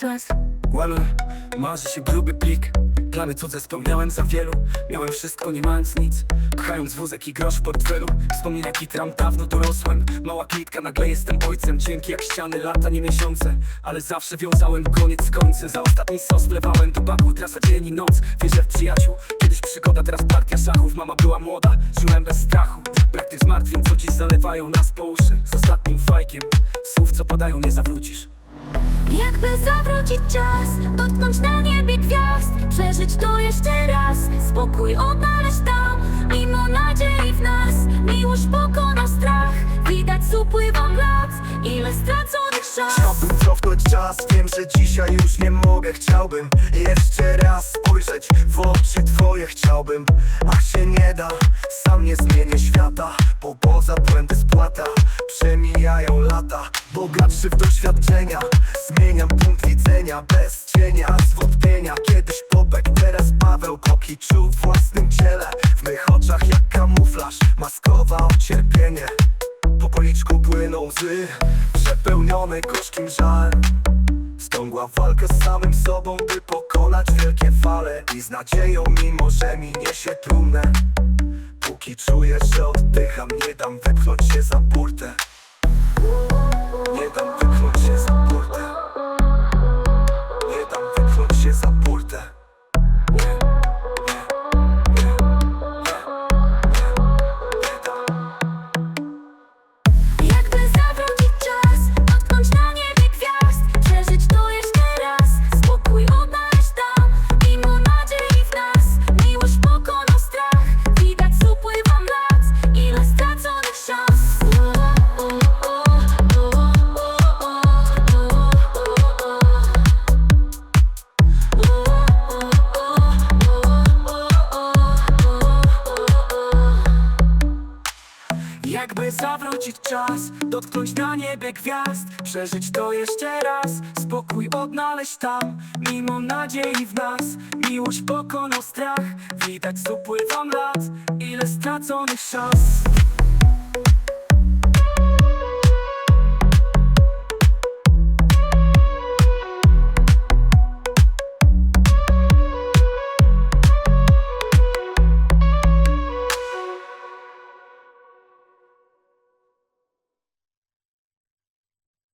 czas. Well, marzy się gruby plik. Plany cudze spełniałem za wielu. Miałem wszystko nie mając nic. Pchając wózek i grosz w portfelu. Wspomnień jaki tram dawno dorosłem Mała klitka, nagle jestem ojcem. Dzięki jak ściany, lata, nie miesiące. Ale zawsze wiązałem koniec z końcem. Za ostatni sos wlewałem do baku. Trasa dzień i noc, wierzę w przyjaciół. Kiedyś przygoda, teraz partia szachów. Mama była młoda, żyłem bez strachu. Brak tych zmartwień, co dziś zalewają nas po uszy. Z ostatnim fajkiem Słów co padają, nie zawrócisz Jakby zawrócić czas, dotknąć na niebie gwiazd Przeżyć to jeszcze raz, spokój odnaleźć tam Mimo nadziei w nas, miłość pokona strach Widać z upływem lat, ile straconych szans. Chciałbym cofnąć czas, wiem, że dzisiaj już nie mogę Chciałbym jeszcze raz spojrzeć w oczy twoje Chciałbym, ach się nie da, sam nie zmienię świata Bo poza błędy spłata, przemijają lata. Bogatszy w doświadczenia, zmieniam punkt widzenia Bez cienia zwątpienia, kiedyś Bobek, teraz Paweł Koki Czuł w własnym ciele, w mych oczach jak kamuflaż Maskował cierpienie po policzku płyną łzy Przepełnione gorzkim żalem Stągła walkę z samym sobą, by pokonać wielkie fale. I z nadzieją, mimo że mi niesie trumnę Póki czuję, że oddycham, Jakby zawrócić czas, dotknąć na niebie gwiazd Przeżyć to jeszcze raz, spokój odnaleźć tam Mimo nadziei w nas, miłość pokonał strach Widać z upływem lat, ile straconych szans